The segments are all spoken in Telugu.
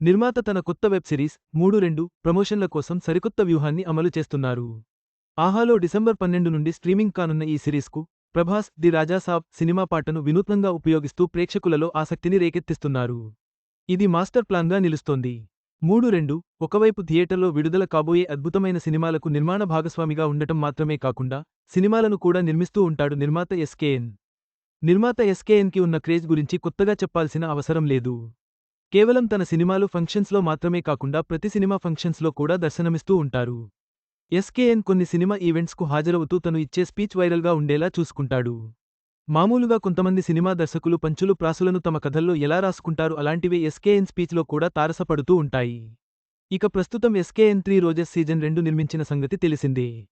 నిర్మాత తన కొత్త వెబ్ సిరీస్ మూడు రెండు ప్రమోషన్ల కోసం సరికొత్త వ్యూహాన్ని అమలు చేస్తున్నారు. ఆహాలో డిసెంబర్ పన్నెండు నుండి స్ట్రీమింగ్ కానున్న ఈ సిరీస్కు ప్రభాస్ ది రాజాసాబ్ సినిమా పాటను వినూత్నంగా ఉపయోగిస్తూ ప్రేక్షకులలో ఆసక్తిని రేకెత్తిస్తున్నారు. ఇది మాస్టర్ ప్లాన్గా నిలుస్తోంది. మూడు రెండు ఒకవైపు థియేటర్లో విడుదల కాబోయే అద్భుతమైన సినిమాలకు నిర్మాణ భాగస్వామిగా ఉండటం మాత్రమే కాకుండా సినిమాలను కూడా నిర్మిస్తూ ఉంటాడు నిర్మాత ఎస్కేఎన్ నిర్మాత ఎస్కేఎన్కి ఉన్న క్రేజ్ గురించి కొత్తగా చెప్పాల్సిన అవసరం లేదు. కేవలం తన సినిమాలు ఫంక్షన్స్లో మాత్రమే కాకుండా ప్రతి సినిమా ఫంక్షన్స్లో కూడా దర్శనమిస్తూ ఉంటారు. ఎస్కేఎన్ కొన్ని సినిమా ఈవెంట్స్కు హాజరవుతూ తను ఇచ్చే స్పీచ్ వైరల్గా ఉండేలా చూసుకుంటాడు. మామూలుగా కొంతమంది సినిమా దర్శకులు పంచులు ప్రాసులను తమ కథల్లో ఎలా రాసుకుంటారు అలాంటివే ఎస్కేఎన్ స్పీచ్లో కూడా తారసపడుతూ ఉంటాయి. ఇక ప్రస్తుతం ఎస్కేఎన్ త్రీ రోజెస్ సీజన్ రెండు నిర్మించిన సంగతి తెలిసిందే.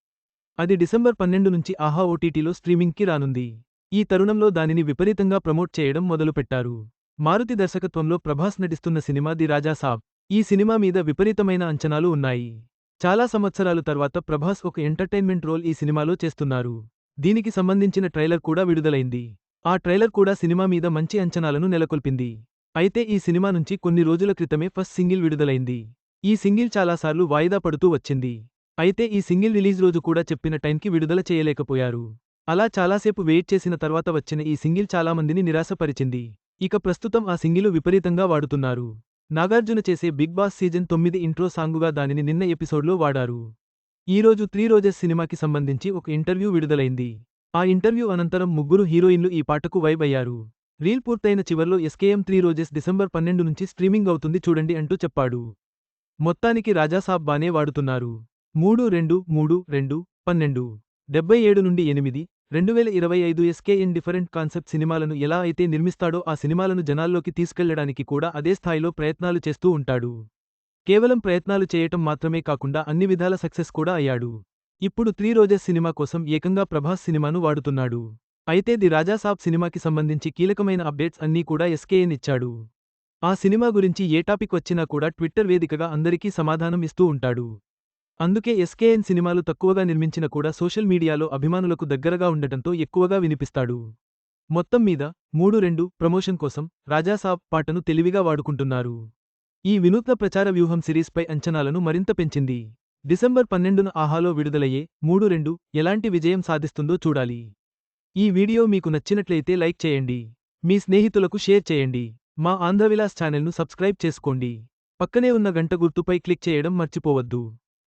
అది డిసెంబర్ పన్నెండు నుంచి ఆహా ఓటీటీలో స్ట్రీమింగ్కి రానుంది. ఈ తరుణంలో దానిని విపరీతంగా ప్రమోట్ చేయడం మొదలుపెట్టారు. మారుతి దర్శకత్వంలో ప్రభాస్ నటిస్తున్న సినిమా ది రాజా సాబ్. ఈ సినిమా మీద విపరీతమైన అంచనాలు ఉన్నాయి. చాలా సంవత్సరాలు తర్వాత ప్రభాస్ ఒక ఎంటర్టైన్మెంట్ రోల్ ఈ సినిమాలో చేస్తున్నారు. దీనికి సంబంధించిన ట్రైలర్ కూడా విడుదలైంది. ఆ ట్రైలర్ కూడా సినిమా మీద మంచి అంచనాలను నెలకొల్పింది. అయితే ఈ సినిమా నుంచి కొన్ని రోజుల క్రితమే ఫస్ట్ సింగిల్ విడుదలైంది. ఈ సింగిల్ చాలాసార్లు వాయిదా పడుతూ వచ్చింది. అయితే ఈ సింగిల్ రిలీజ్ రోజు కూడా చెప్పిన టైంకి విడుదల చేయలేకపోయారు. అలా చాలాసేపు వెయిట్ చేసిన తర్వాత వచ్చిన ఈ సింగిల్ చాలామందిని నిరాశపరిచింది. ఇక ప్రస్తుతం ఆ సింగిలు విపరీతంగా వాడుతున్నారు. నాగార్జున చేసే బిగ్ బాస్ సీజన్ తొమ్మిది ఇంట్రో సాంగుగా దానిని నిన్న ఎపిసోడ్లో వాడారు. ఈరోజు త్రీ రోజెస్ సినిమాకి సంబంధించి ఒక ఇంటర్వ్యూ విడుదలైంది. ఆ ఇంటర్వ్యూ అనంతరం ముగ్గురు హీరోయిన్లు ఈ పాటకు వైబ్ అయ్యారు. రీల్ పూర్తయిన చివర్లో ఎస్కేఎం త్రీ రోజెస్ డిసెంబర్ పన్నెండు నుంచి స్ట్రీమింగ్ అవుతుంది చూడండి అంటూ చెప్పాడు. మొత్తానికి రాజాసాబ్ బానే వాడుతున్నారు. మూడు రెండు మూడు రెండు పన్నెండు డెబ్బై ఏడు నుండి ఎనిమిది రెండు వేల ఇరవై ఐదు ఎస్కేఎన్ డిఫరెంట్ కాన్సెప్ట్ సినిమాలను ఎలా అయితే నిర్మిస్తాడో ఆ సినిమాలను జనాల్లోకి తీసుకెళ్ళడానికి కూడా అదే స్థాయిలో ప్రయత్నాలు చేస్తూ ఉంటాడు. కేవలం ప్రయత్నాలు చేయటం మాత్రమే కాకుండా అన్ని విధాల సక్సెస్ కూడా అయ్యాడు. ఇప్పుడు త్రీ రోజెస్ సినిమా కోసం ఏకంగా ప్రభాస్ సినిమాను వాడుతున్నాడు. అయితే ది రాజాసాబ్ సినిమాకి సంబంధించి కీలకమైన అప్డేట్స్ అన్నీ కూడా ఎస్కేఎన్ ఇచ్చాడు. ఆ సినిమా గురించి ఏ టాపిక్ వచ్చినా కూడా ట్విట్టర్ వేదికగా అందరికీ సమాధానం ఇస్తూ ఉంటాడు. అందుకే ఎస్కేఎన్ సినిమాలు తక్కువగా నిర్మించిన కూడా సోషల్ మీడియాలో అభిమానులకు దగ్గరగా ఉండటంతో ఎక్కువగా వినిపిస్తాడు. మొత్తం మీద మూడు రెండు ప్రమోషన్ కోసం రాజాసాబ్ పాటను తెలివిగా వాడుకుంటున్నారు. ఈ వినూత్న ప్రచార వ్యూహం సిరీస్పై అంచనాలను మరింత పెంచింది. డిసెంబర్ పన్నెండున ఆహాలో విడుదలయ్యే మూడు రెండు ఎలాంటి విజయం సాధిస్తుందో చూడాలి. ఈ వీడియో మీకు నచ్చినట్లయితే లైక్ చేయండి. మీ స్నేహితులకు షేర్ చేయండి. మా ఆంధ్రవిలాస్ ఛానల్ను సబ్స్క్రైబ్ చేసుకోండి. పక్కనే ఉన్న గంట గుర్తుపై క్లిక్ చేయడం మర్చిపోవద్దు.